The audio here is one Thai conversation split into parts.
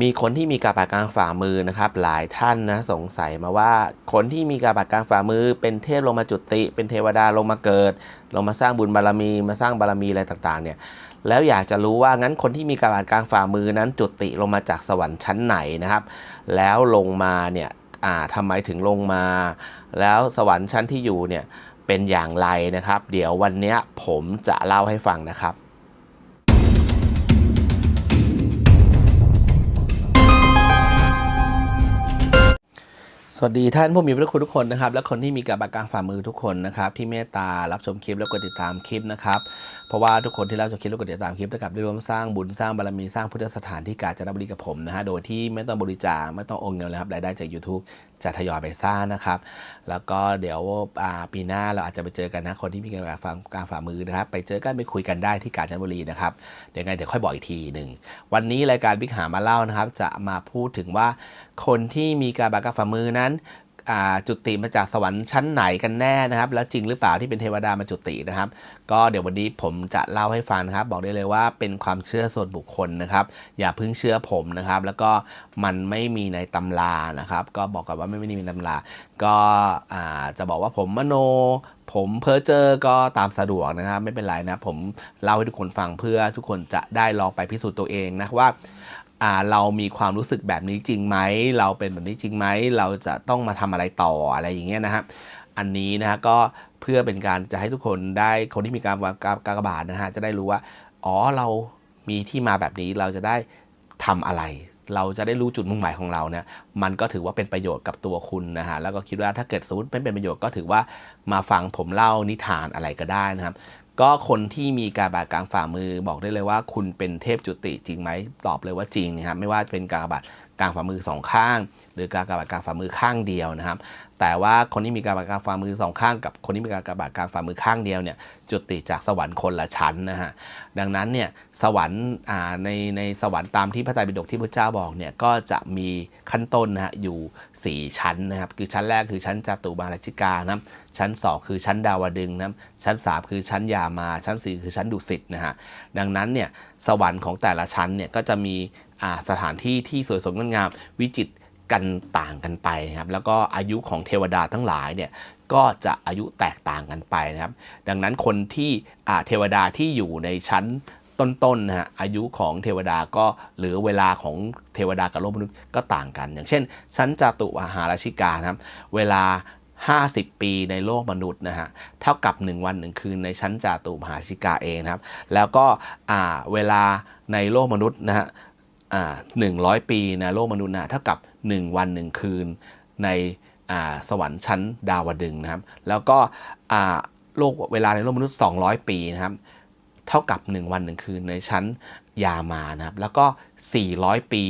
มีคนที่มีกาบาดกลางฝ่ามือนะครับ หลายท่านนะสงสัยมาว่า คนที่มีกาบาดกลางฝ่ามือ เป็นเทพลงมาจุติ เป็นเทวดาลงมาเกิด ลงมาสร้างบุญบารมี มาสร้างบารมีอะไรต่างๆ เนี่ยแล้วอยากจะรู้ว่างั้นคนที่มีกาบาดกลางฝ่ามือนั้นจุติลงมาจากสวรรค์ชั้นไหนนะครับ แล้วลงมาเนี่ยอ่าทำไมถึงลงมา แล้วสวรรค์ชั้นที่อยู่เนี่ยเป็นอย่างไรนะครับ เดี๋ยววันเนี้ยผมจะเล่าให้ฟังนะครับ สวัสดีท่านผู้มีพระคุณทุกคนนะครับ และคนที่มีกาบากลางฝ่ามือทุกคนนะครับ ที่เมตตารับชมคลิปและกดติดตามคลิปนะครับเพราะว่าทุกคนที่เรับชมคลิปและกดติดตามคลิปเท่ากับได้ร่วมสร้างบุญสร้างบารมีสร้างพุทธสถานที่กาญจนบุรีกับผมนะฮะโดยที่ไม่ต้องบริจาคไม่ต้องโอนเงินเลยครับรายได้จาก YouTube จะทยอยไปสร้างนะครับ แล้วก็เดี๋ยวปีหน้าเราอาจจะไปเจอกันนะคนที่มีกาบากลากางฝ่ามือนะครับ ไปเจอกันไปคุยกันได้ที่กาญจนบุรีนะครับเดี๋ยวไงเดี๋ยวค่อยบอกอีกทีหนึ่งวันนี้รายการบิ๊กหามาเล่านะครับ จะมาพูดถึงว่าคนที่มีการบากฝ่ามือนั้น จุติมาจากสวรรค์ชั้นไหนกันแน่นะครับ แล้วจริงหรือเปล่าที่เป็นเทวดามาจุตินะครับ ก็เดี๋ยววันนี้ผมจะเล่าให้ฟังนะครับ บอกได้เลยว่าเป็นความเชื่อส่วนบุคคลนะครับ อย่าพิ่งเชื่อผมนะครับ แล้วก็มันไม่มีในตำรานะครับ ก็บอกกันว่าไม่ไม่มีในตำรา ก็จะบอกว่าผมมโนผมเพ้อเจอก็ตามสะดวกนะครับ ไม่เป็นไรนะผมเล่าให้ทุกคนฟังเพื่อทุกคนจะได้ลองไปพิสูจน์ตัวเองนะว่า เรามีความรู้สึกแบบนี้จริงไหม เราเป็นแบบนี้จริงไหม เราจะต้องมาทำอะไรต่ออะไรอย่างเงี้ยนะครับ อันนี้นะฮะก็เพื่อเป็นการจะให้ทุกคนได้คนที่มีการวางกากบาทนะฮะจะได้รู้ว่า อ๋อเรามีที่มาแบบนี้เราจะได้ทำอะไร เราจะได้รู้จุดมุ่งหมายของเราเนี่ยมันก็ถือว่าเป็นประโยชน์กับตัวคุณนะฮะแล้วก็คิดว่าถ้าเกิดสมมติไม่เป็นประโยชน์ก็ถือว่ามาฟังผมเล่านิทานอะไรก็ได้นะครับ ก็คนที่มีกาบาดกลางฝ่ามือบอกได้เลยว่า คุณเป็นเทพจุติจริงไหมตอบเลยว่าจริงนะครับไม่ว่าจะเป็นกาบาดกลางฝ่ามือสองข้าง หรือการบาดกลางฝ่ามือข้างเดียวนะครับ แต่ว่าคนที่มีการบาดกลางฝ่ามือสองข้างกับคนที่มีการบาดกลางฝ่ามือข้างเดียวเนี่ยจุติจากสวรรค์คนละชั้นนะฮะดังนั้นเนี่ยสวรรค์ในในสวรรค์ตามที่พระไตรปิฎกที่พระเจ้าบอกเนี่ยก็จะมีขั้นต้นนะฮะอยู่ 4 ชั้นนะครับคือชั้นแรกคือชั้นจตุมาราชิกานะชั้น 2 คือชั้นดาวดึงนะชั้น 3 คือชั้นยามา ชั้น 4 คือชั้นดุสิตนะฮะดังนั้นเนี่ยสวรรค์ของแต่ละชั้นเนี่ยก็จะมีสถานที่ที่สวยสดงดงามวิจิตร กันต่างกันไปนะครับแล้วก็อายุของเทวดาทั้งหลายเนี่ยก็จะอายุแตกต่างกันไปนะครับ ดังนั้นคนที่เทวดาที่อยู่ในชั้นต้นๆนะฮะอายุของเทวดาก็หรือเวลาของเทวดากับโลกมนุษย์ก็ต่างกัน อย่างเช่น ชั้นจตุมหาราชิกานะครับเวลา 50 ปีในโลกมนุษย์นะฮะเท่ากับ 1 วัน 1 คืนในชั้นจาตุมหาราชิกาเองนะครับ แล้วก็เวลาในโลกมนุษย์นะฮะอ่า100ปีในโลกมนุษย์นะเท่ากับ 1 วัน 1 คืน ในสวรรค์ชั้นดาวดึงนะครับ แล้วก็โลกเวลาในโลกมนุษย์ 200 ปีนะครับ เท่ากับ 1 วัน 1 คืนในชั้นยามานะครับ แล้วก็ 400 ปี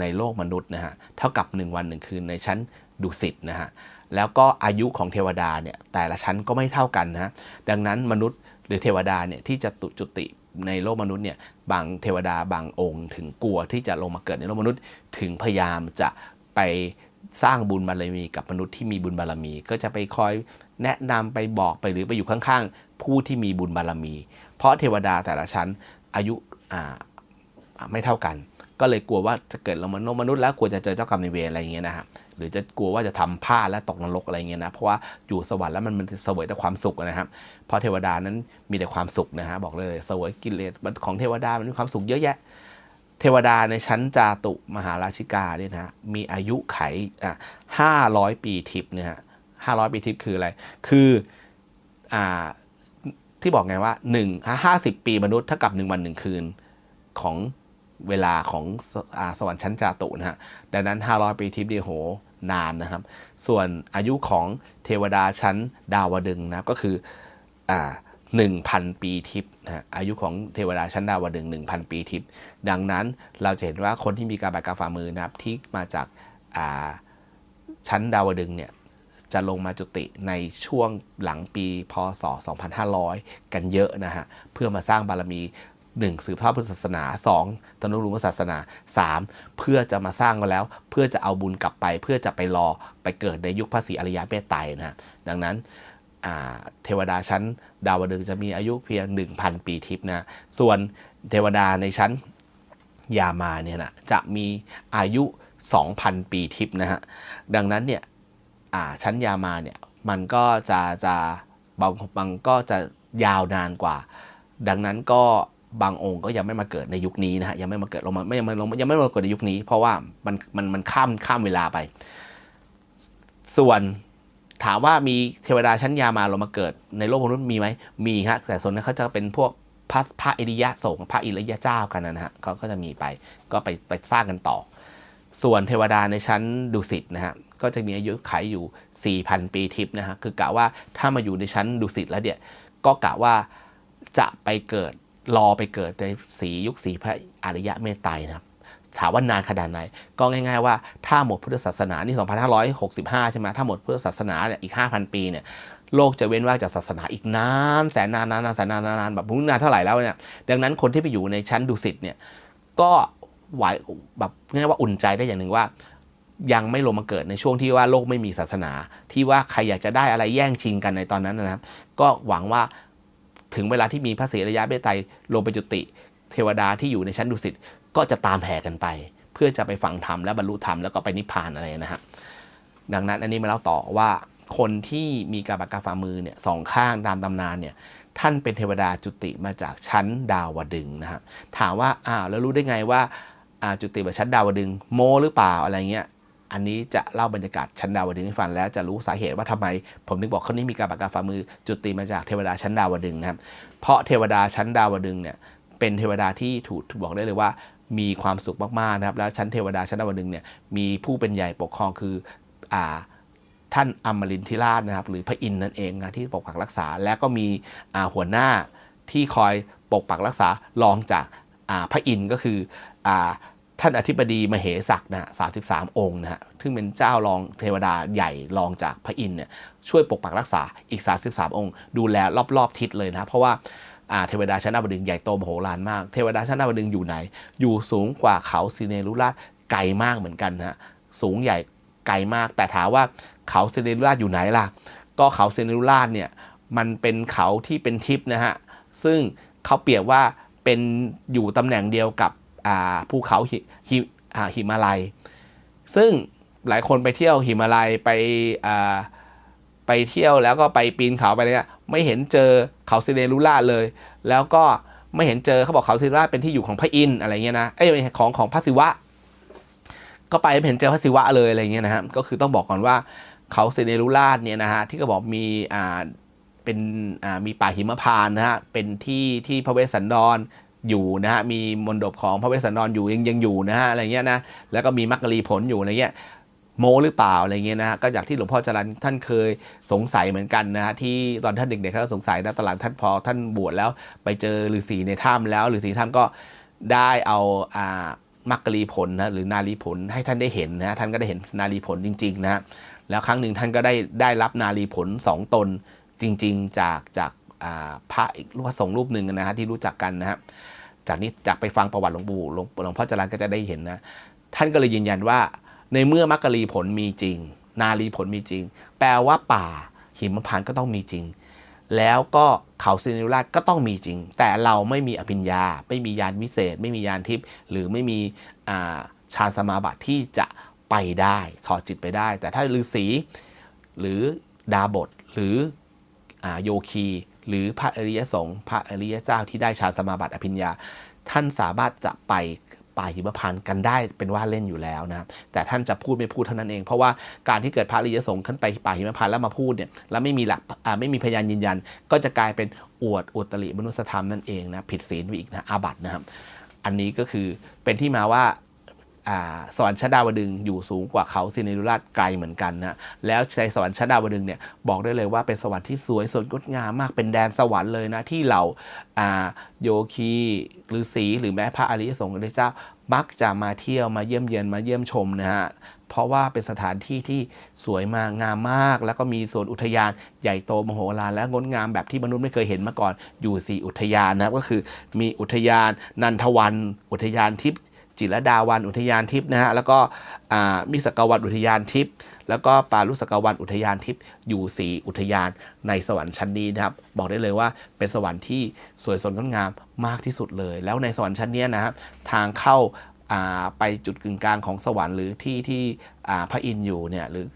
ในโลกมนุษย์นะฮะ เท่ากับ 1 วัน 1 คืนในชั้นดุสิตนะฮะ แล้วก็อายุของเทวดาเนี่ยแต่ละชั้นก็ไม่เท่ากันนะ ดังนั้นมนุษย์หรือเทวดาเนี่ยที่จะตุจุติในโลกมนุษย์เนี่ยบางเทวดาบางองค์ ถึงกลัวที่จะลงมาเกิดในโลกมนุษย์ ถึงพยายามจะ ไปสร้างบุญบารมีกับมนุษย์ที่มีบุญบารมี ก็จะไปคอยแนะนำไปบอกไปหรือไปอยู่ข้างๆ ผู้ที่มีบุญบารมี เพราะเทวดาแต่ละชั้นอายุไม่เท่ากัน ก็เลยกลัวว่าจะเกิดลงมนุษย์มนุษย์แล้วกลัวจะเจอเจ้ากรรมนายเวรอะไรอย่างเงี้ยนะครับหรือจะกลัวว่าจะทำพลาดและตกนรกอะไรเงี้ยนะเพราะว่าอยู่สวรรค์แล้วมันมันเสวยแต่ความสุขนะครับเพราะเทวดานั้นมีแต่ความสุขนะฮะบอกเลยเสวยกิเลสของเทวดามันมีความสุขเยอะแยะ เทวดาในชั้นจาตุมหาราชิกาเนี่ยนะฮะมีอายุไขอะห้าร้อยปีทิพย์เนี่ยฮะห้าร้อยปีทิพย์คืออะไร คืออ่าที่บอกไงว่าหนึ่งห้าสิบปีมนุษย์เท่ากับหนึ่งวันหนึ่งคืนของเวลาของสอ่าสวรรค์ชั้นจาตุนะฮะ ดังนั้น 500 ปีทิพย์เนี่ยโห นานนะครับ ส่วนอายุของเทวดาชั้นดาวดึงนะก็คืออ่า1,000 ปีทิพย์นะอายุของเทวดาชั้นดาวดึงส์1,000 ปีทิพย์ ดังนั้นเราจะเห็นว่าคนที่มีการบาดกาฝ่ามือนะครับที่มาจากาชั้นดาวดึงเนี่ยจะลงมาจุติในช่วงหลังปีพศ 2500 กันเยอะนะฮะ เพื่อมาสร้างบารมี 1. สืบทอดพุทธศาสนา 2. ตนุรุมศาสนา 3. เพื่อจะมาสร้างกันแล้ว เพื่อจะเอาบุญกลับไป เพื่อจะไปรอไปเกิดในยุคพระศรีอริยเมตไตรนะฮะ ดังนั้นเทวดาชั้นดาวดึงจะมีอายุเพียง 1,000 ปีทิพย์นะ ส่วนเทวดาในชั้น ยามาเนี่ยนะจะมีอายุ 2,000 ปีทิพนะฮะดังนั้นเนี่ยชั้นยามาเนี่ยมันก็จะจะบางบางก็จะยาวนานกว่า ดังนั้นก็บางองค์ก็ยังไม่มาเกิดในยุคนี้นะฮะยังไม่มาเกิดลงมาไม่ยังไม่ลงยังไม่มาเกิดในยุคนี้ เพราะว่ามันมันมันข้ามข้ามเวลาไป ส่วนถามว่ามีเทวดาชั้นยามาลงมาเกิดในโลกมนุษย์มีไหมมีฮะแต่ส่วนนั้นเขาจะเป็นพวก พระพระอิริยะสงฆ์พระอิริยะเจ้ากันนะฮะเขาก็จะมีไปก็ไปไปสร้างกันต่อ ส่วนเทวดาในชั้นดุสิตนะฮะก็จะมีอายุขัยอยู่ 4,000 ปีทิพย์นะฮะคือกะว่าถ้ามาอยู่ในชั้นดุสิตแล้วเนี่ยก็กะว่าจะไปเกิดรอไปเกิดในสียุคสีพระอริยะเมตไตรนะครับถามว่านานขนาดไหน ก็ง่าย ๆ ว่าถ้าหมดพุทธศาสนานี่ 2565 ใช่ไหมถ้าหมดพุทธศาสนาเนี่ยอีก 5,000 ปีเนี่ย โลกจะเว้นว่างจากศาสนาอีกนานแสนนานนานแสนนานนานแบบพุ่งนานเท่าไหร่แล้วเนี่ยดังนั้นคนที่ไปอยู่ในชั้นดุสิตเนี่ยก็ไหวแบบง่ายว่าอุ่นใจได้อย่างหนึ่งว่า ยังไม่ลงมาเกิดในช่วงที่ว่าโลกไม่มีศาสนา ที่ว่าใครอยากจะได้อะไรแย่งชิงกันในตอนนั้นนะครับ ก็หวังว่าถึงเวลาที่มีพระศรีริยะเมตไตลงไปจุติ เทวดาที่อยู่ในชั้นดุสิตก็จะตามแห่กันไป เพื่อจะไปฟังธรรมและบรรลุธรรมแล้วก็ไปนิพพานอะไรนะฮะดังนั้นอันนี้มาเล่าต่อว่า คนที่มีกาบากาฝ่ามือเนี่ยสองข้างตามตำนานเนี่ยท่านเป็นเทวดาจุติมาจากชั้นดาวดึงนะฮะถามว่าอ้าวแล้วรู้ได้ไงว่าอ่าจุติมาชั้นดาวดึงโมหรือเปล่าอะไรเงี้ยอันนี้จะเล่าบรรยากาศชั้นดาวดึงให้ฟังแล้วจะรู้สาเหตุว่าทำไม ผมนึกบอกคนนี้มีกาบากาฝ่ามือจุติมาจากเทวดาชั้นดาวดึงนะครับเพราะเทวดาชั้นดาวดึงเนี่ยเป็นเทวดาที่ถูกบอกได้เลยว่ามีความสุขมากๆนะครับแล้วชั้นเทวดาชั้นดาวดึงเนี่ยมีผู้เป็นใหญ่ปกครองคืออ่า ท่านอมรินทิราชนะครับหรือพระอินทร์นั่นเองนะที่ปกปักรักษา และก็มีหัวหน้าที่คอยปกปักรักษารองจากาพระอินทร์ก็คืออท่านอธิบดีมเหสักนะสา33องค์นะฮะซึ่งเป็นเจ้ารองเทวดาใหญ่รองจากพระอินทร์เนี่ยช่วยปกปักรักษาอีก 33 องค์ ดูแลรอบๆทิศเลยนะเพราะว่าเทวดาชั้นดาวดึงใหญ่โตมโหฬารมาก เทวดาชั้นดาวดึงอยู่ไหน อยู่สูงกว่าเขาซีเนรุราชไกลมากเหมือนกันนะฮะสูงใหญ่ ไกลมาก แต่ถามว่าเขาเซเนรุราอยู่ไหนล่ะ ก็เขาเซเนรุราเนี่ยมันเป็นเขาที่เป็นทิพนะฮะ ซึ่งเขาเปรียบว่าเป็นอยู่ตำแหน่งเดียวกับภูเขาหิหหมาลัย ซึ่งหลายคนไปเที่ยวหิมาลัยไปไปเที่ยวแล้วก็ไปปีนเขาไปเนี่ยไม่เห็นเจอเขาซิเนรุล่าเลย แล้วก็ไม่เห็นเจอเขาบอกเขาซิเนรุล่าเป็นที่อยู่ของพระอินทร์อะไรเงี้ยนะเอ้ยของของพระศิวะ ก็ไปไม่เห็นเจอพระศิวะเลยอะไรเงี้ยนะฮะก็คือต้องบอกก่อนว่าเขาเซเนรุล่าเนี่ยนะฮะที่ก็บอกมีอ่าเป็นอ่ามีป่าหิมพานนะฮะเป็นที่ที่พระเวสสันดรอยู่นะฮะมีมณฑปของพระเวสสันดรอยู่ยังยังอยู่นะฮะอะไรเงี้ยนะแล้วก็มีมักกะลีผลอยู่อะไรเงี้ยโมหรือเปล่าอะไรเงี้ยนะฮะก็จากที่หลวงพ่อจรันท่านเคยสงสัยเหมือนกันนะฮะที่ตอนท่านเด็กๆท่านก็สงสัยนะตอนหลังท่านพอท่านบวชแล้วไปเจอฤาษีในถ้ำแล้วฤาษีถ้ำก็ได้เอาอ่า มักกะลีผลนะหรือนาลีผลให้ท่านได้เห็นนะท่านก็ได้เห็นนาลีผลจริง ๆ นะแล้วครั้งหนึ่งท่านก็ได้ได้รับนาลีผลสองตนจริง ๆ จากจากพระอีกรูปสงฆ์รูปหนึ่งนะฮะที่รู้จักกันนะฮะจากนี้จากไปฟังประวัติหลวงปู่หลวงหลวงพ่อจรันก็จะได้เห็นนะท่านก็เลยยืนยันว่า ในเมื่อมักกะลีผลมีจริง นาลีผลมีจริง แปลว่าป่าหิมพานต์ก็ต้องมีจริง แล้วก็เขาซินิราชก็ต้องมีจริง แต่เราไม่มีอภิญญา ไม่มียานวิเศษ ไม่มียานทิพย์หรือไม่มีาฌานสมาบัติที่จะไปได้ถอดจิตไปได้ แต่ถ้าฤาษีหรือดาบทหรืออโยคี หรือพระอริยสงฆ์พระอริยเจ้าที่ได้ฌานสมาบัติอภิญญา ท่านสามารถจะไป ป่าหิมพานต์กันได้เป็นว่าเล่นอยู่แล้วนะครับแต่ท่านจะพูดไม่พูดเท่านั้นเอง เพราะว่าการที่เกิดพระอริยสงฆ์ท่านไปป่าหิมพานต์แล้วมาพูดเนี่ยแล้วไม่มีหลักไม่มีพยานยืนยัน ก็จะกลายเป็นอวดอุตริมนุสธรรมนั่นเองนะผิดศีลไปอีกนะอาบัตินะครับ อันนี้ก็คือเป็นที่มาว่า สวรรค์ชั้นดาวดึงอยู่สูงกว่าเขาสินเนรุราชไกลเหมือนกันนะแล้วในสวรรค์ชั้นดาวดึงเนี่ยบอกได้เลยว่าเป็นสวรรค์ที่สวยสดงดงามมากเป็นแดนสวรรค์เลยนะที่เหล่าโยคีฤาษีหรือแม้พระอริยสงฆ์อริยเจ้ามักจะมาเที่ยวมาเยี่ยมเยียนมาเยี่ยมชมนะฮะเพราะว่าเป็นสถานที่ที่สวยมากงามมาก แล้วก็มีสวนอุทยานใหญ่โตมโหฬารและงดงามแบบที่มนุษย์ไม่เคยเห็นมาก่อนอยู่สี่อุทยานนะครับก็คือมีอุทยานนันทวัน อุทยานทิพย์ จิรดาวันอุทยานทิพย์นะฮะแล้วก็มิสกวันอุทยานทิพย์แล้วก็ปารุสกวันอุทยานทิพย์อยู่สีอุทยานในสวรรค์ชั้นนี้นะครับ บอกได้เลยว่าเป็นสวรรค์ที่สวยสดงดงามมากที่สุดเลย แล้วในสวรรค์ชั้นเนี้ยนะครับทางเข้าไปจุดกึ่งกลางของสวรรค์หรือที่ที่พระอินทร์อยู่เนี่ยหรือ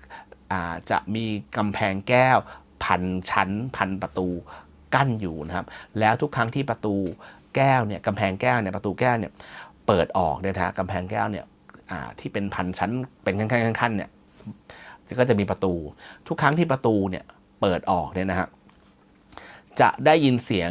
อจะมีกำแพงแก้วพันชั้นพันประตูกั้นอยู่นะครับ แล้วทุกครั้งที่ประตูแก้วเนี่ยกำแพงแก้วเนี่ยประตูแก้วเนี่ย เปิดออกเนี่ยนะกำแพงแก้วเนี่ยที่เป็นพันชั้นเป็นขั้นๆขั้นเนี่ยก็จะมีประตู ทุกครั้งที่ประตูเนี่ยเปิดออกเนี่ยนะฮะจะได้ยินเสียง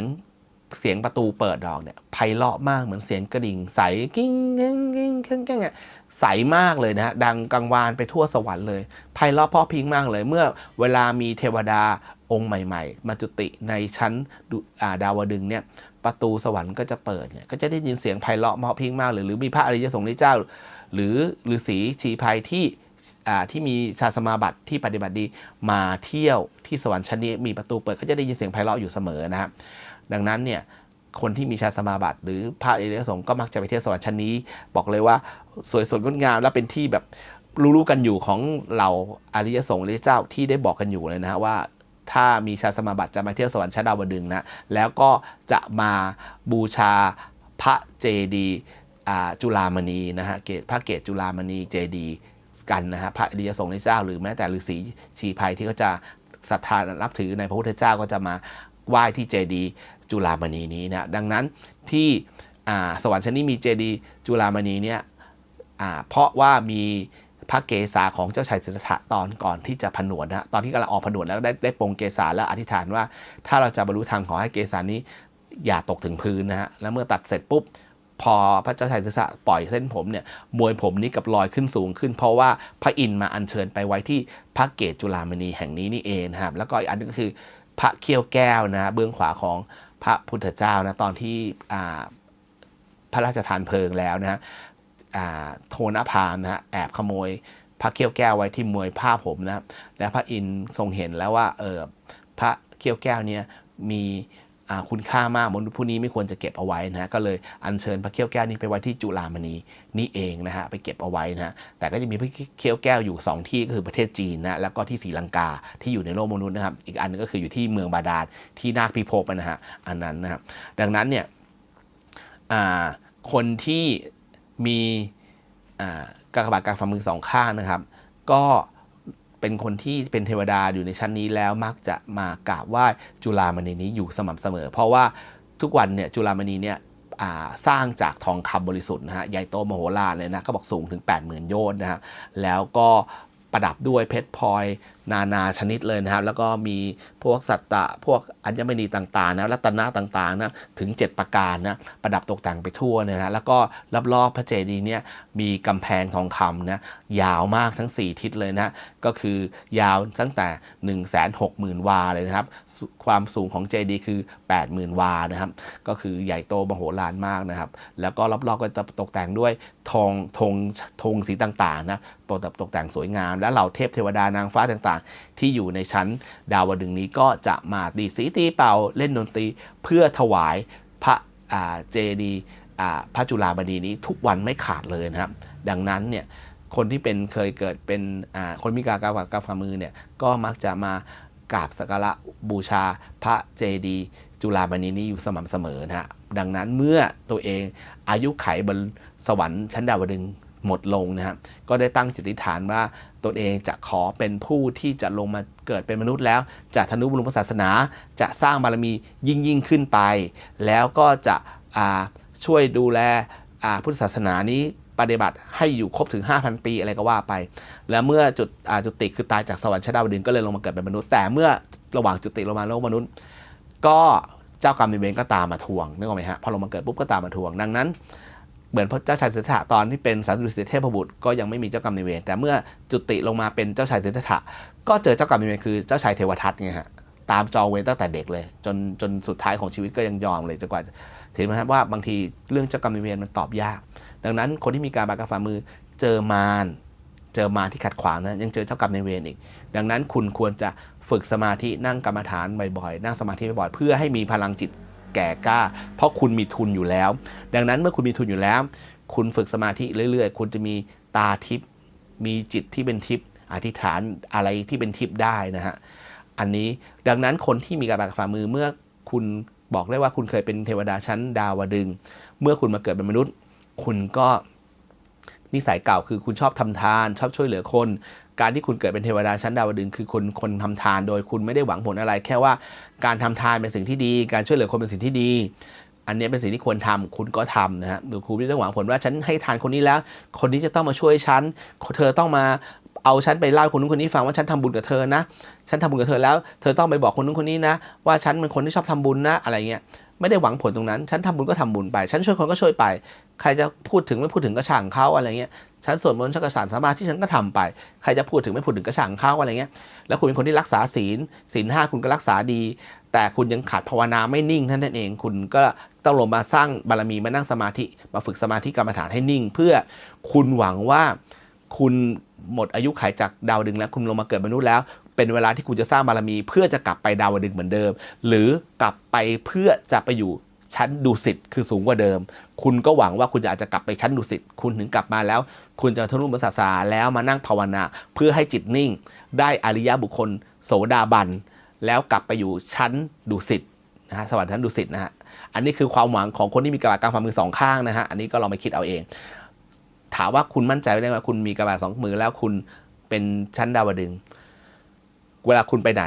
เสียงประตูเปิดออกเนี่ยไพเราะมากเหมือนเสียงกระดิ่งใสกิ้งกิ้งกิ้งกิ้งกิ้งอะใสมากเลยนะฮะดังกังวานไปทั่วสวรรค์เลยไพเราะเพราะพิ้งมากเลย เมื่อเวลามีเทวดาองค์ใหม่ ๆ มาจุติในชั้นดาวดึงเนี่ย ประตูสวรรค์ก็จะเปิดเนี่ยก็จะได้ยินเสียงไพเราะเพราะพิ้งมากเลยหรือมีพระอริยสงฆ์ในเจ้า หรือฤาษีชีภัยที่อ่าที่มีชาสมาบัติที่ปฏิบัติดีมาเที่ยวที่สวรรค์ชั้นนี้มีประตูเปิดก็จะได้ยินเสียงไพเราะอยู่เสมอนะครับดังนั้นเนี่ยคนที่มีชาสมาบัติหรือพระอริยสงฆ์ก็มักจะไปเที่ยวสวรรค์ชั้นนี้ บอกเลยว่าสวยสดงดงามและเป็นที่แบบรู้ๆกันอยู่ของเหล่าอริยสงฆ์อริยเจ้าที่ได้บอกกันอยู่เลยนะฮะว่า ถ้ามีชาสมาบัติจะมาเที่ยวสวรรค์ชั้นดาวดึงนะ แล้วก็จะมาบูชาพระเจดีจุฬามณีนะฮะเกพระเกศจุฬามณีเจดีกันนะฮะพระอริยสงฆ์ในเจ้า หรือแม้แต่ฤาษีชีภัยที่เขาจะศรัทธานับถือในพระพุทธเจ้าก็จะมาไหว้ที่เจดีจุฬามณีนี้นะดังนั้นที่สวรรค์ชั้นนี้มีเจดีจุฬามณีเนี่ยเพราะว่ามี พระเกศาของเจ้าชายสิทธัตถะตอนก่อนที่จะผนวดนะฮะตอนที่กำลังออกผนวดแล้วได้ได้ปรงเกศาแล้วอธิษฐานว่า ถ้าเราจะบรรลุธรรมขอให้เกศานี้อย่าตกถึงพื้นนะฮะแล้วเมื่อตัดเสร็จปุ๊บพอพระเจ้าชายสิทธัตถะปล่อยเส้นผมเนี่ยมวยผมนี้กับลอยขึ้นสูงขึ้น เพราะว่าพระอินทร์มาอัญเชิญไปไว้ที่พระเกศจุฬามณีแห่งนี้นี่เองนะครับแล้วก็อีกอันนึงก็คือพระเขี้ยวแก้วนะฮะเบื้องขวาของพระพุทธเจ้านะตอนที่พระราชทานเพลิงแล้วนะ โทนพามนะฮะแอบขโมยพระเขี้ยวแก้วไว้ที่มวยผ้าผมนะครับและพระอินทร์ทรงเห็นแล้วว่าเออพระเขี้ยวแก้วเนี่ยมีคุณค่ามากมนุษย์ผู้นี้ไม่ควรจะเก็บเอาไว้นะฮะก็เลยอัญเชิญพระเขี้ยวแก้วนี้ไปไว้ที่จุฬามณีนี่เองนะฮะไปเก็บเอาไว้นะฮะแต่ก็จะมีพระเขี้ยวแก้วอยู่สองที่ก็คือประเทศจีนนะแล้วก็ที่ศรีลังกาที่อยู่ในโลกมนุษย์นะครับ อีกอันหนึงก็คืออยู่ที่เมืองบาดาลที่นาคพิภพนะฮะอันนั้นนะครับดังนั้นเนี่ยคนที่ มีอากากบาทกลางฝ่ามือสองข้างนะครับ ก็เป็นคนที่เป็นเทวดาอยู่ในชั้นนี้แล้วมักจะมากราบไหว้จุฬามณีนี้อยู่สม่ำเสมอ เพราะว่าทุกวันเนี่ยจุฬามณีเนี่ยสร้างจากทองคำบริสุทธิ์นะฮะใหญ่โตมโหฬารเลยนะก็บอกสูงถึง 80,000 โยชน์นะฮะแล้วก็ประดับด้วยเพชรพลอย นานาชนิดเลยนะครับ แล้วก็มีพวกสัตตะ พวกอัญมณีต่างๆนะรัตนะต่างๆนะถึง 7 ประการนะประดับตกแต่งไปทั่วเนี่ยนะแล้วก็รอบๆพระเจดีย์เนี่ยมีกำแพงทองคำนะยาวมากทั้ง 4 ทิศเลยนะก็คือยาวตั้งแต่ 1 6 0 0 0 0 วาเลยนะครับ ความสูงของเจดีย์คือ 80,000 วานะครับ ก็คือใหญ่โตมโหฬารมากนะครับ แล้วก็รอบๆก็จะตกแต่งด้วยทองธงธงสีต่างๆนะตกตกแต่งสวยงาม และเหล่าเทพเทวดานางฟ้าต่างๆที่อยู่ในชั้นดาวดึงนี้ก็จะมาดีสีตีเป่าเล่นดนตรีเพื่อถวายพระเจดีพระจุฬาบดีนี้ทุกวันไม่ขาดเลยนะครับ ดังนั้นเนี่ยคนที่เป็นเคยเกิดเป็นคนมีกากาวกาฝ่ามือเนี่ยก็มักจะมากราบสักการะบูชาพระเจดีจุฬาบดีนี้อยู่สม่ำเสมอนะฮะดังนั้นเมื่อตัวเองอายุไขบนสวรรค์ชั้นดาวดึง หมดลงนะครับก็ได้ตั้งจิตติฐานว่าตนเองจะขอเป็นผู้ที่จะลงมาเกิดเป็นมนุษย์แล้ว จะทนุบำรุงศาสนา จะสร้างบารมียิ่งยิ่งขึ้นไป แล้วก็จะช่วยดูแลพุทธศาสนานี้ปฏิบัติให้อยู่ครบถึง 5,000 ปีอะไรก็ว่าไป แล้วเมื่อจุดจุติคือตายจากสวรรค์ชั้นดาวดึงก็เลยลงมาเกิดเป็นมนุษย์ แต่เมื่อระหว่างจุติลงมาโลกมนุษย์ ก็เจ้ากรรมนายเวรก็ตามมาทวงนึกออกไหมฮะพอลงมาเกิดปุ๊บก็ตามมาทวง ดังนั้น เหมือนพระเจ้าชายสิทธัตถะตอนที่เป็นสันตุสิทธิเทพบุตรก็ยังไม่มีเจ้ากรรมนายเวรแต่เมื่อจุติลงมาเป็นเจ้าชายสิทธัตถะก็เจอเจ้ากรรมนายเวรคือเจ้าชายเทวทัตไงฮะตามจองเวรตั้งแต่เด็กเลย จนจนสุดท้ายของชีวิตก็ยังยอมเลยจนกว่าเห็นไหมครับว่าบางทีเรื่องเจ้ากรรมนายเวรมันตอบยาก ดังนั้นคนที่มีการบากฝ่ามือเจอมารเจอมารที่ขัดขวางนะยังเจอเจ้ากรรมนายเวรอีก ดังนั้นคุณควรจะฝึกสมาธินั่งกรรมฐานบ่อยๆนั่งสมาธิบ่อยๆเพื่อให้มีพลังจิต แก่กล้า เพราะคุณมีทุนอยู่แล้ว ดังนั้นเมื่อคุณมีทุนอยู่แล้ว คุณฝึกสมาธิเรื่อย ๆ คุณจะมีตาทิพย์มีจิตที่เป็นทิพย์อธิษฐานอะไรที่เป็นทิพย์ได้นะฮะอันนี้ดังนั้นคนที่มีการบากฝ่ามือเมื่อคุณบอกได้ว่าคุณเคยเป็นเทวดาชั้นดาวดึง เมื่อคุณมาเกิดเป็นมนุษย์ คุณก็ นิสัยเก่าคือคุณชอบทำทาน ชอบช่วยเหลือคน การที่คุณเกิดเป็นเทวดาชั้นดาวดึงคือคนคนทำทานโดยคุณไม่ได้หวังผลอะไร แค่ว่าการทำทานเป็นสิ่งที่ดี การช่วยเหลือคนเป็นสิ่งที่ดี อันนี้เป็นสิ่งที่ควรทำคุณก็ทำนะฮะหรือคุณไม่ได้หวังผลว่าฉันให้ทานคนนี้แล้ว คนนี้จะต้องมาช่วยฉันเธอต้องมาเอาฉันไปเล่าคนนู้นคนนี้ฟังว่าฉันทำบุญกับเธอนะ ฉันทำบุญกับเธอแล้ว เธอต้องไปบอกคนนู้นคนนี้นะ ว่าฉันเป็นคนที่ชอบทำบุญนะ อะไรเงี้ย ไม่ได้หวังผลตรงนั้น ฉันทำบุญก็ทำบุญไป ฉันช่วยคนก็ช่วยไป ใครจะพูดถึงไม่พูดถึงก็ช่างเขาอะไรเงี้ยฉันสวดมนต์ฉันก็สานสมาธิฉันก็ทำไป ใครจะพูดถึงไม่พูดถึงก็ช่างเขาอะไรเงี้ย แล้วคุณเป็นคนที่รักษาศีลศีลห้าคุณก็รักษาดี แต่คุณยังขาดภาวนาไม่นิ่งท่านนั่นเอง คุณก็ต้องลงมาสร้างบารมีมานั่งสมาธิ มาฝึกสมาธิกรรมฐานให้นิ่ง เพื่อคุณหวังว่าคุณหมดอายุขัยจากดาวดึงแล้วคุณลงมาเกิดมนุษย์แล้ว เป็นเวลาที่คุณจะสร้างบารมี เพื่อจะกลับไปดาวดึงเหมือนเดิม หรือกลับไปเพื่อจะไปอยู่ ชั้นดุสิตคือสูงกว่าเดิม คุณก็หวังว่าคุณจะอาจจะกลับไปชั้นดุสิตคุณถึงกลับมาแล้ว คุณจะทะลุมรรสาแล้วมานั่งภาวนา เพื่อให้จิตนิ่ง ได้อริยบุคคล โสดาบันแล้วกลับไปอยู่ชั้นดุสิตนะฮะสวรรค์ชั้นดุสิตนะฮะอันนี้คือความหวังของคนที่มีกระบาดกลางฝ่ามือสองข้างนะฮะอันนี้ก็ลองไปคิดเอาเอง ถามว่าคุณมั่นใจได้ไหมคุณมีกระบาดสองมือแล้วคุณเป็นชั้นดาวดึงเวลาคุณไปไหน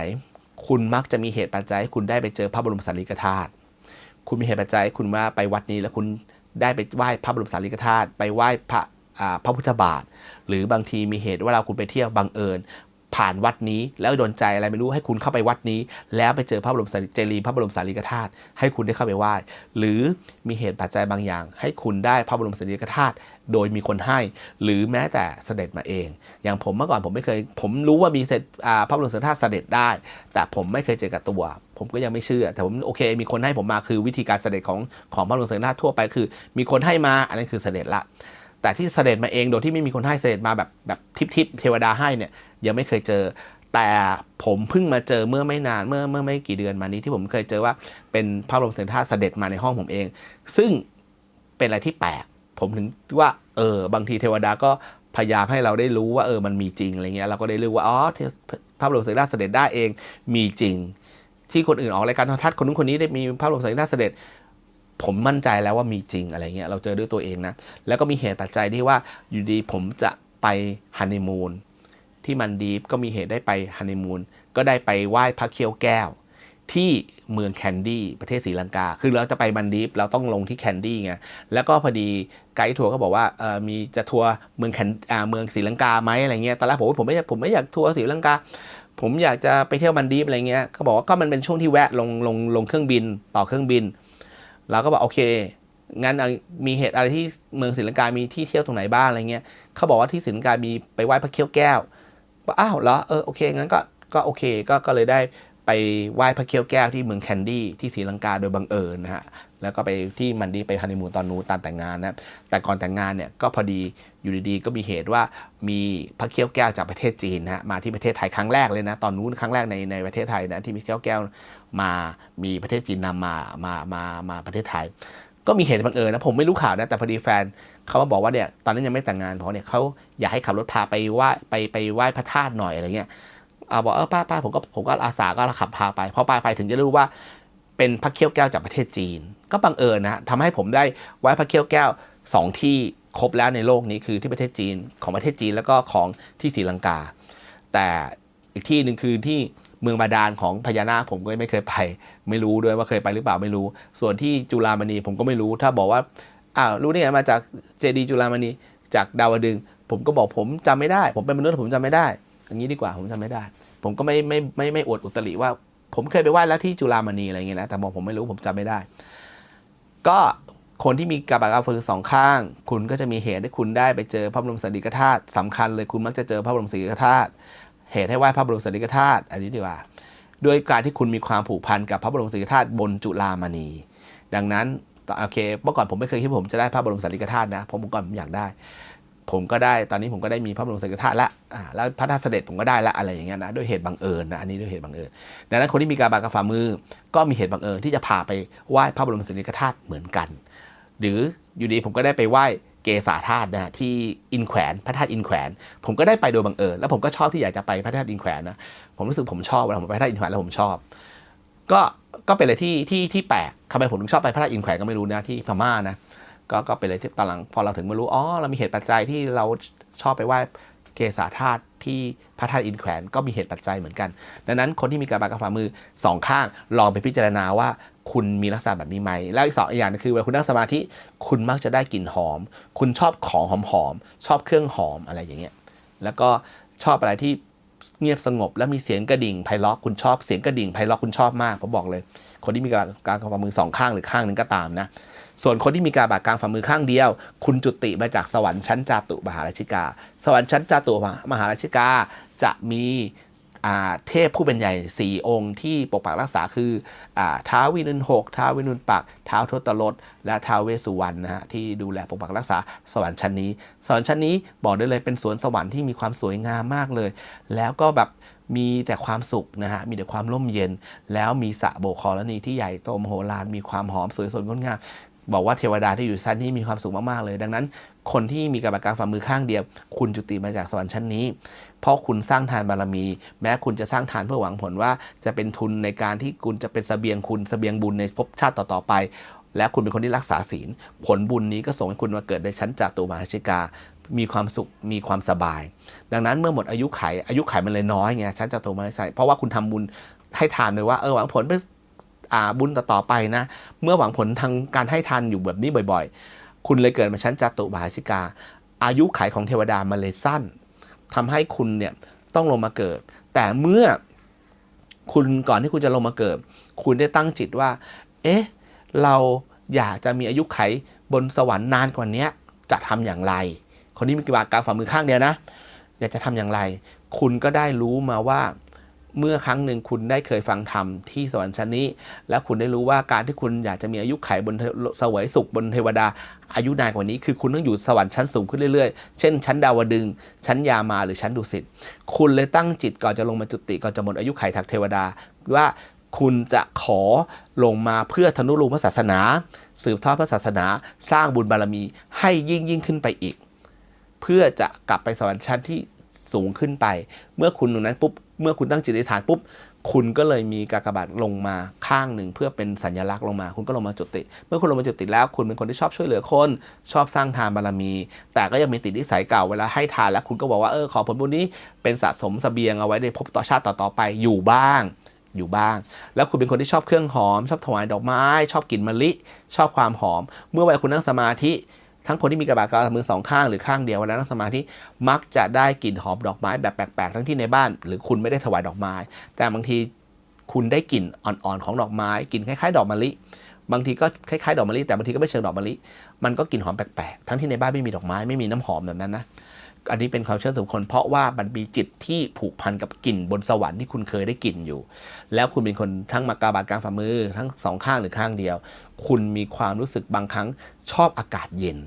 คุณมักจะมีเหตุปัจจัยให้คุณได้ไปเจอพระบรมสารีริกธาตุ คุณมีเหตุปัจจัยคุณว่าไปวัดนี้แล้วคุณได้ไปไหว้พระบรมสารีริกธาตุไปไหว้พระพระพุทธบาท หรือบางทีมีเหตุว่าเราคุณไปเที่ยวบังเอิญ ผ่านวัดนี้แล้วโดนใจอะไรไม่รู้ให้คุณเข้าไปวัดนี้ แล้วไปเจอพระบรมสารีเจรีพระบรมสารีริกธาตุให้คุณได้เข้าไปไหว้หรือมีเหตุปัจจัยบางอย่าง ให้คุณได้พระบรมสารีริกธาตุโดยมีคนให้ หรือแม้แต่เสด็จมาเอง อย่างผมเมื่อก่อนผมไม่เคย ผมรู้ว่ามีเสด็จพระบรมสารีริกธาตุเสด็จได้ แต่ผมไม่เคยเจอกับตัว ผมก็ยังไม่เชื่อ แต่ผมโอเค มีคนให้ผมมาคือวิธีการเสด็จของของพระบรมสารีริกธาตุทั่วไปคือ มีคนให้มาอันนั้นคือเสด็จละ แต่ที่เสด็จมาเองโดยที่ไม่มีคนให้เสด็จมาแบบแบบทิพย์ๆเทวดาให้เนี่ยยังไม่เคยเจอ แต่ผมเพิ่งมาเจอเมื่อไม่นานเมื่อเมื่อไม่กี่เดือนมานี้ที่ผมเคยเจอว่าเป็นพระบรมสารีริกธาตุเสด็จมาในห้องผมเอง ซึ่งเป็นอะไรที่แปลกผมถึงว่าเออบางทีเทวดาก็พยายามให้เราได้รู้ว่าเออมันมีจริงอะไรเงี้ยเราก็ได้รู้ว่าอ๋อพระบรมสารีริกธาตุเสด็จได้เองมีจริง ที่คนอื่นออกรายการโทรทัศน์คนนู้นคนนี้ได้มีพระบรมสารีริกธาตุเสด็จ ผมมั่นใจแล้วว่ามีจริงอะไรเงี้ยเราเจอด้วยตัวเองนะ แล้วก็มีเหตุปัจจัยที่ว่าอยู่ดีผมจะไปฮันนีมูนที่มันดีฟก็มีเหตุได้ไปฮันนีมูนก็ได้ไปไหว้พระเคียวแก้ว ที่เมืองแคนดี้ประเทศศรีลังกา คือเราจะไปมันดีฟเราต้องลงที่แคนดี้ไงแล้วก็พอดีไกด์ทัวร์ก็บอกว่าเออมีจะทัวร์เมืองแคนเมืองศรีลังกาไหมอะไรเงี้ยตอนแรกผมผมไม่ผมไม่อยากทัวร์ศรีลังกา ผมอยากจะไปเที่ยวมันดีฟอะไรเงี้ยเขาบอกว่าก็มันเป็นช่วงที่แวะลงลงลงเครื่องบินต่อเครื่องบินเราก็บอกโอเคงั้นมีเหตุอะไรที่เมืองศรีลังกามีที่เที่ยวตรงไหนบ้างอะไรเงี้ยเขาบอกว่าที่ศรีลังกามีไปไหว้พระเคี้ยวแก้วว่าอ้าวเหรอเออโอเคงั้นก็ก็โอเคก็ก็เลยได้ไปไหว้พระเคี้ยวแก้วที่เมืองแคนดี้ที่ศรีลังกาโดยบังเอิญนะฮะ แล้วก็ไปที่มันดีไปฮันนีมูนตอนนู้นตอนแต่งงานนะแต่ก่อนแต่งงานเนี่ยก็พอดีอยู่ดีๆก็มีเหตุว่ามีพระเคี้ยวแก้วจากประเทศจีนนะฮะมาที่ประเทศไทยครั้งแรกเลยนะตอนนู้นครั้งแรกในในประเทศไทยนะที่มีเคี้ยวแก้วมามีประเทศจีนนำมามามามาประเทศไทย ก็มีเหตุบังเอิญนะผมไม่รู้ข่าวนะแต่พอดีแฟนเขามาบอกว่าเนี่ยตอนนั้นยังไม่แต่งงานเพราะเนี่ยเขาอยากให้ขับรถพาไปไหว้ไปไปไหว้พระธาตุหน่อยอะไรเงี้ยเอาบอกเออป้าป้าผมก็ผมก็อาสาก็ขับพาไปพอไปไปถึงจะรู้ว่าเป็นพระเคี้ยวแก้วจากประเทศจีน ก็บังเอิญนะทำให้ผมได้ไหว้พระเคี้ยวแก้วสองที่ครบแล้วในโลกนี้คือที่ประเทศจีนของประเทศจีนแล้วก็ของที่ศรีลังกา แต่อีกที่หนึ่งคือที่เมืองบาดาลของพญานาคผมก็ไม่เคยไป ไม่รู้ด้วยว่าเคยไปหรือเปล่าไม่รู้ ส่วนที่จุฬามณีผมก็ไม่รู้ถ้าบอกว่าอ้าวรู้ได้ไงมาจากเจดีย์จุฬามณีจากดาวดึง ผมก็บอกผมจำไม่ได้ ผมเป็นมนุษย์ผมจำไม่ได้ อย่างนี้ดีกว่าผมจำไม่ได้ ผมก็ไม่ไม่ไม่ไม่อวดอุตริว่า ผมเคยไปไหว้แล้วที่จุฬามณีอะไรเงี้ยนะแต่บอกผมไม่รู้ผมจำไม่ได้ ก็คนที่มีกระบะกระฟือสองข้าง คุณก็จะมีเหตุให้คุณได้ไปเจอพระบรมสารีริกธาตุสำคัญเลยคุณมักจะเจอพระบรมสารีริกธาตุเหตุให้ไหว้พระบรมสารีริกธาตุอันนี้ดีกว่าด้วยการที่คุณมีความผูกพันกับพระบรมสารีริกธาตุบนจุฬามณี ดังนั้นโอเคเมื่อก่อนผมไม่เคยคิดว่าผมจะได้พระบรมสารีริกธาตุนะเพราะเมื่อก่อนผมอยากได้ ผมก็ได้ตอนนี้ผมก็ได้มีพระบรมสารีริกธาตุละแล้วพระธาตุเสด็จผมก็ได้ละอะไรอย่างเงี้ยนะด้วยเหตุบังเอิญนะอันนี้ด้วยเหตุบังเอิญดังนั้นคนที่มีการบากระฝ่ามือ ก็มีเหตุบังเอิญที่จะพาไปไหว้พระบรมสารีริกธาตุเหมือนกัน หรืออยู่ดีผมก็ได้ไปไหว้เกษาธาตุนะฮะที่อินแขวนพระธาตุอินแขวน ผมก็ได้ไปโดยบังเอิญแล้วผมก็ชอบที่อยากจะไปพระธาตุอินแขวนนะผมรู้สึกผมชอบเวลาผมไปพระธาตุอินแขวนแล้วผมชอบ ก็ก็เป็นอะไรที่ที่ที่แปลกทำไมผมถึงชอบไปพระธาตุอินแขวนก็ไม่รู้นะที่พม่านะ ก็ก็เป็นอะไรที่ตอนหลังพอเราถึงมารู้อ๋อเรามีเหตุปัจจัยที่เราชอบไปไหว้เกษาธาตุที่พระธาตุอินแขวนก็มีเหตุปัจจัยเหมือนกัน ดังนั้นคนที่มีการบากระฝ่ามือสองข้างลองไปพิจารณาว่าคุณมีลักษณะแบบนี้ไหม แล้วอีกสองอย่างคือเวลาคุณนั่งสมาธิคุณมักจะได้กลิ่นหอม คุณชอบของหอมๆชอบเครื่องหอมอะไรอย่างเงี้ยแล้วก็ชอบอะไรที่เงียบสงบ แล้วมีเสียงกระดิ่งไพเราะคุณชอบเสียงกระดิ่งไพเราะคุณชอบมากผมบอกเลย คนที่มีการการฝ่ามือสองข้างหรือข้างหนึงก็ตามนะ ส่วนคนที่มีการบากกลางฝ่ามือข้างเดียว คุณจุติมาจากสวรรค์ชั้นจาตุมหาราชิกา สวรรค์ชั้นจาตุมหาราชิกาจะมีเทพผู้เป็นใหญ่สี่องค์ที่ปกปักรักษาคืออท้าววินุนหกท้าววินุนปักท้าวทศรถและท้าวเวสุวรรณนะฮะที่ดูแลปกปักรักษาสวรรค์ชั้นนี้ สวรรค์ชั้นนี้บอกได้เลยเป็นสวนสวรรค์ที่มีความสวยงามมากเลย แล้วก็แบบมีแต่ความสุขนะฮะ มีแต่ความร่มเย็น แล้วมีสระโบกคอลนีที่ใหญ่โตมโหฬาร มีความหอมสวยสดงดงาม บอกว่าเทวดาที่อยู่ชั้นนี้มีความสุขมาก ๆ เลย ดังนั้น คนที่มีกระบากางฝ่ามือข้างเดียว คุณจุติมาจากสวรรค์ชั้นนี้ เพราะคุณสร้างทานบารมี แม้คุณจะสร้างทานเพื่อหวังผลว่า จะเป็นทุนในการที่คุณจะเป็นเสบียงคุณเสบียงบุญในภพชาติต่อ ๆ ไป และคุณเป็นคนที่รักษาศีล ผลบุญนี้ก็ส่งให้คุณมาเกิดในชั้นจาตุมาชิกามีความสุขมีความสบาย ดังนั้นเมื่อหมดอายุไขอายุไขมันเลยน้อยไงชั้นจาตุมาชิกาเพราะว่าคุณทำบุญให้ทานเลยว่าเออหวังผลเป็น บุญต่อๆไปนะ เมื่อหวังผลทางการให้ทานอยู่แบบนี้บ่อยๆ คุณเลยเกิดมาชั้นจัตุมหาราชิกา อายุขัยของเทวดามาเลยสั้นทำให้คุณเนี่ยต้องลงมาเกิด แต่เมื่อคุณก่อนที่คุณจะลงมาเกิด คุณได้ตั้งจิตว่า เอ๊ะ เราอยากจะมีอายุไขบนสวรรค์นานกว่านี้จะทำอย่างไร คนที่มีกิบากการฝ่ามือข้างเดียวนะ อยากจะทำอย่างไร คุณก็ได้รู้มาว่า เมื่อครั้งหนึ่งคุณได้เคยฟังธรรมที่สวรรค์ชั้นนี้ แล้วคุณได้รู้ว่าการที่คุณอยากจะมีอายุไขบนสวยสุขบนเทวดา อายุนานกว่านี้ คือคุณต้องอยู่สวรรค์ชั้นสูงขึ้นเรื่อยๆ เช่นชั้นดาวดึง ชั้นยามาหรือชั้นดุสิต คุณเลยตั้งจิตก่อนจะลงมาจุติก่อนจะหมดอายุไขทางเทวดา ว่าคุณจะขอลงมาเพื่อทนุรูปพระศาสนา สืบทอดพระศาสนา สร้างบุญบารมีให้ยิ่งยิ่งขึ้นไปอีก เพื่อจะกลับไปสวรรค์ชั้นที่ สูงขึ้นไป เมื่อคุณตรงนั้นปุ๊บเมื่อคุณตั้งจิตอธิษฐานปุ๊บคุณก็เลยมีกากบาทลงมาข้างหนึ่ง เพื่อเป็นสัญลักษณ์ลงมา คุณก็ลงมาจุติ เมื่อคุณลงมาจุติแล้ว คุณเป็นคนที่ชอบช่วยเหลือคน ชอบสร้างทานบารมี แต่ก็ยังมีติดนิสัยเก่าเวลาให้ทานแล้วคุณก็บอกว่าเออขอผลบุญนี้เป็นสะสมสเสบียงเอาไว้ในภพต่อชาติต่อๆไปอยู่บ้าง อยู่บ้าง แล้วคุณเป็นคนที่ชอบเครื่องหอม ชอบถวายดอกไม้ ชอบกลิ่นมะลิ ชอบความหอม เมื่อวลาคุณนั่งสมาธิ ทั้งคนที่มีกระบะกกามือสองข้างหรือข้างเดียวเวลานั่งสมาธิมักจะได้กลิ่นหอมดอกไม้แบบแปลกๆทั้งที่ในบ้าน หรือคุณไม่ได้ถวายดอกไม้ แต่บางทีคุณได้กลิ่นอ่อนๆของดอกไม้กลิ่นคล้ายๆ ดอกมะลิ บางทีก็คล้ายๆดอกมะลิแต่บางทีก็ไม่เชิงดอกมะลิมันก็กลิ่นหอมแปลกๆทั้งที่ในบ้านไม่มีดอกไม้ไม่มีน้ำหอมแบบนั้นนะ อันนี้เป็นความเชื่อส่วนบุคคลเพราะว่ามันมีจิตที่ผูกพันกับกลิ่นบนสวรรค์ที่คุณเคยได้กลิ่นอยู่ แล้วคุณเป็นคนทั้งมากาบาดกลางฝ่ามือทั้งสองข้างหรือข้างเดียว คุณมีความรู้สึกบางครั้งชอบอากาศเย็น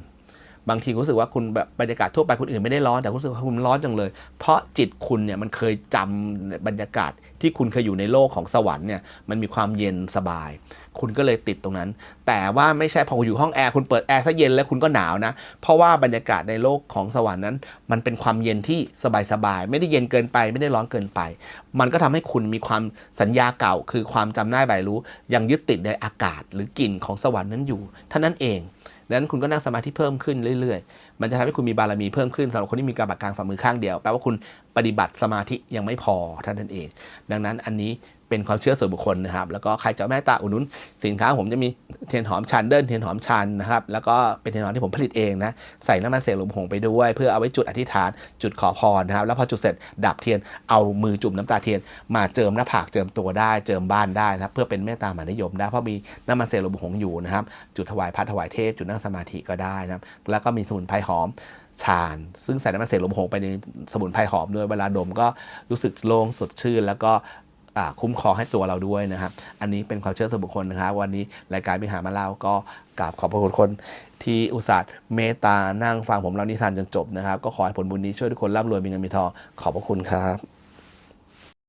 บางทีรู้สึกว่าคุณแบบบรรยากาศทั่วไปคนอื่นไม่ได้ร้อนแต่รู้สึกว่าคุณร้อนจังเลย เพราะจิตคุณเนี่ยมันเคยจำบรรยากาศที่คุณเคยอยู่ในโลกของสวรรค์เนี่ยมันมีความเย็นสบาย คุณก็เลยติดตรงนั้น แต่ว่าไม่ใช่พออยู่ห้องแอร์คุณเปิดแอร์ซะเย็นแล้วคุณก็หนาวนะ เพราะว่าบรรยากาศในโลกของสวรรค์นั้น มันเป็นความเย็นที่สบายๆไม่ได้เย็นเกินไป ไม่ได้ร้อนเกินไป มันก็ทำให้คุณมีความสัญญาเก่า คือความจำได้ใบรู้ ยังยึดติดในอากาศหรือกลิ่นของสวรรค์นั้นอยู่เท่านั้นเอง ดังนั้นคุณก็นั่งสมาธิเพิ่มขึ้นเรื่อยๆ มันจะทำให้คุณมีบารมีเพิ่มขึ้นสำหรับคนที่มีการบักลางฝ่ามือข้างเดียวแปลว่าคุณปฏิบัติสมาธิยังไม่พอเท่านั้นเอง ดังนั้นอันนี้เป็นความเชื่อส่วนบุคคลนะครับ แล้วก็ใครจะแม่ตาอุดหนุนสินค้าผมจะมีเทียนหอมชันเดิลเทียนหอมชันนะครับแล้วก็เป็นเทียนหอมที่ผมผลิตเองนะใส่น้ำมันเสกหลวงผงไปด้วย เพื่อเอาไว้จุดอธิษฐานจุดขอพรนะครับแล้วพอจุดเสร็จดับเทียนเอามือจุ่มน้ำตาเทียน มาเจิมหน้าผากเจิมตัวได้เจิมบ้านได้นะครับเพื่อเป็นเมตตามหานิยมได้เพราะมีน้ำมันเสกหลวงผงอยู่นะครับจุดถวายพระถวายเทพจุดนั่งสมาธิก็ได้นะครับแล้วก็มีสมุนไพรหอมชาญซึ่งใส่น้ำมันเสกลมหงไปในสมุนไพรหอมด้วยเวลาดมก็รู้สึกโล่งสดชื่น แล้วก็คุ้มครองให้ตัวเราด้วยนะครับ อันนี้เป็นความเชื่อส่วนบุคคลนะครับ วันนี้รายการพิหารมาเล่าก็กราบขอบพระคุณคนที่อุตส่าห์เมตตานั่งฟังผมเล่านิทานจนจบนะครับ ก็ขอให้ผลบุญนี้ช่วยทุกคนร่ำรวยมีเงินมีทองขอบพระคุณครับ